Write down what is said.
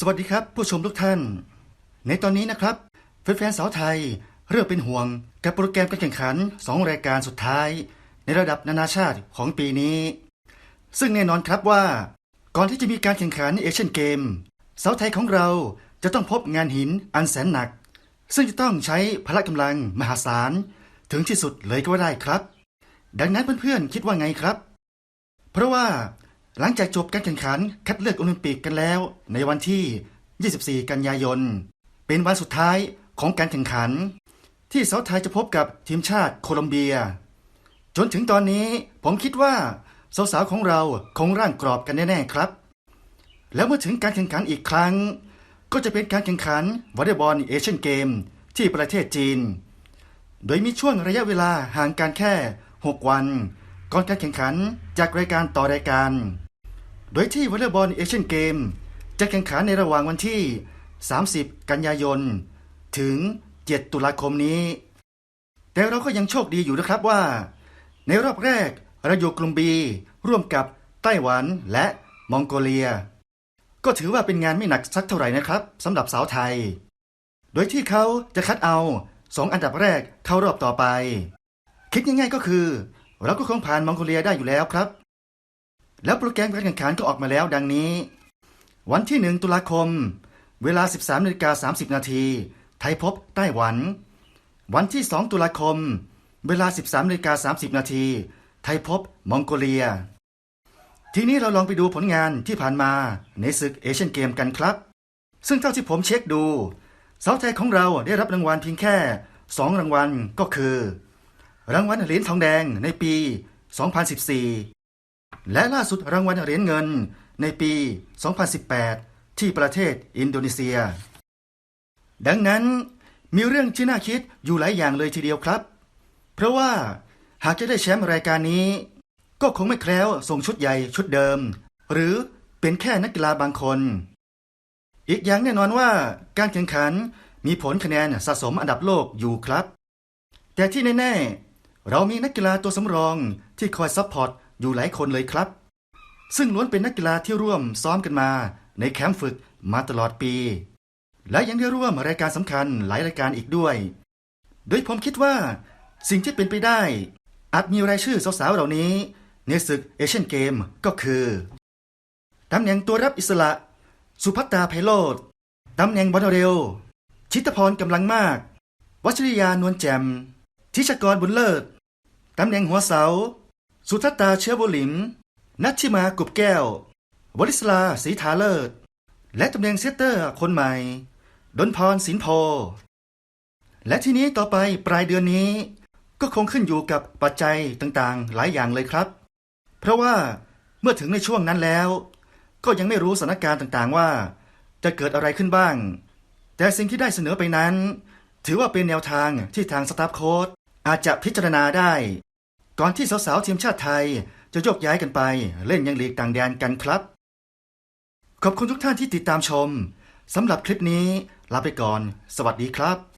สวัสดีครับ ผู้ชมทุกท่าน ในตอนนี้นะครับแฟนๆสาวไทยเริ่มเป็นห่วงกับโปรแกรมการแข่งขัน 2 รายการสุดท้าย ในระดับนานาชาติของปีนี้ ซึ่งแน่นอนครับว่า ก่อนที่จะมีการแข่งขันเอเชียนเกมสาวไทยของเราจะต้องพบงานหินอันแสนหนัก ซึ่งจะต้องใช้พละกำลังมหาศาล ถึงที่สุดเลยก็ได้ครับ ดังนั้นเพื่อนๆคิดว่าไงครับ เพราะว่า หลังจากจบการแข่งขันคัดเลือกโอลิมปิกกันแล้ว ในวันที่ 24 กันยายน เป็นวันสุดท้ายของการแข่งขัน ที่สาวไทยจะพบกับทีมชาติโคลอมเบีย จนถึงตอนนี้ผมคิดว่าสาวๆของเราคงร่างกรอบกันแน่ๆครับ แล้วเมื่อถึงการแข่งขันอีกครั้ง ก็จะเป็นการแข่งขันวอลเลย์บอลเอเชียนเกมที่ประเทศจีน โดยมีช่วงระยะเวลาห่างกันแค่ 6 วัน ก่อนการแข่งขันจากรายการต่อรายการ โดยที่วอลเลย์บอลเอเชียนเกม จะแข่งขันในระหว่างวันที่ 30 กันยายน ถึง 7 ตุลาคมนี้ แต่เราก็ยังโชคดีอยู่นะครับว่า ในรอบแรกเราอยู่กลุ่มบีร่วมกับไต้หวันและมองโกเลีย ก็ถือว่าเป็นงานไม่หนักสักเท่าไหร่นะครับสำหรับสาวไทย โดยที่เขาจะคัดเอาสองอันดับแรกเข้ารอบต่อไป คิดง่ายๆก็คือ เราก็คงผ่านมองโกเลียได้อยู่แล้วครับ แล้วโปรแกรมการแข่งขันก็ออกมาแล้วดังนี้ วันที่ 1 ตุลาคม เวลา 13นาฬิกา30 นาทีไทยพบไต้หวัน วันที่ 2 ตุลาคม เวลา 13นาฬิกา30 นาทีไทยพบมองโกเลีย ทีนี้เราลองไปดูผลงานที่ผ่านมาในศึกเอเชียนเกมกันครับ ซึ่งเท่าที่ผมเช็คดูสาวไทยของเราได้รับรางวัลเพียงแค่ 2 รางวัลก็คือ รางวัลเหรียญทองแดงในปี 2014 และล่าสุดรางวัลเหรียญเงินในปี 2018 ที่ประเทศอินโดนีเซีย ดังนั้นมีเรื่องที่น่าคิดอยู่หลายอย่างเลยทีเดียวครับ เพราะว่าหากจะได้แชมป์รายการนี้ ก็คงไม่แคล้วส่งชุดใหญ่ชุดเดิม หรือเป็นแค่นักกีฬาบางคน อีกอย่างแน่นอนว่าการแข่งขันมีผลคะแนนสะสมอันดับโลกอยู่ครับ แต่ที่แน่ๆ เรามีนักกีฬาตัวสำรองที่คอยซัพพอร์ต อยู่หลายคนเลยครับ ซึ่งล้วนเป็นนักกีฬาที่ร่วมซ้อมกันมา ในแคมป์ฝึกมาตลอดปี และยังได้ร่วมรายการสำคัญหลายรายการอีกด้วย โดยผมคิดว่า สิ่งที่เป็นไปได้ อาจมีรายชื่อสาวๆเหล่านี้ในศึกเอเชียนเกมก็คือตำแหน่งตัวรับอิสระ สุภัตตาไพโรธตำแหน่งบอลเร็ว ชิตพรกำลังมาก วัชริยานวลแจ่มทิชกรบุญเลิศตำแหน่งหัวเสา สุทัตตาเชื้อบุหลิม นัทชิมากุบแก้ว วลิศลาศรีถาเลิศ และตำแหน่งเซตเตอร์คนใหม่ ดนพรสินโพ และทีนี้ต่อไปปลายเดือนนี้ ก็คงขึ้นอยู่กับปัจจัยต่างๆ หลายอย่างเลยครับ เพราะว่าเมื่อถึงในช่วงนั้นแล้ว ก็ยังไม่รู้สถานการณ์ต่างๆว่า จะเกิดอะไรขึ้นบ้าง แต่สิ่งที่ได้เสนอไปนั้น ถือว่าเป็นแนวทางที่ทางสตาฟโค้ดอาจจะพิจารณาได้ ก่อนที่สาวๆทีมชาติไทยจะโยกย้ายกันไปเล่นยังลีกต่างแดนกันครับ ขอบคุณทุกท่านที่ติดตามชมสำหรับคลิปนี้ลาไปก่อน สวัสดีครับ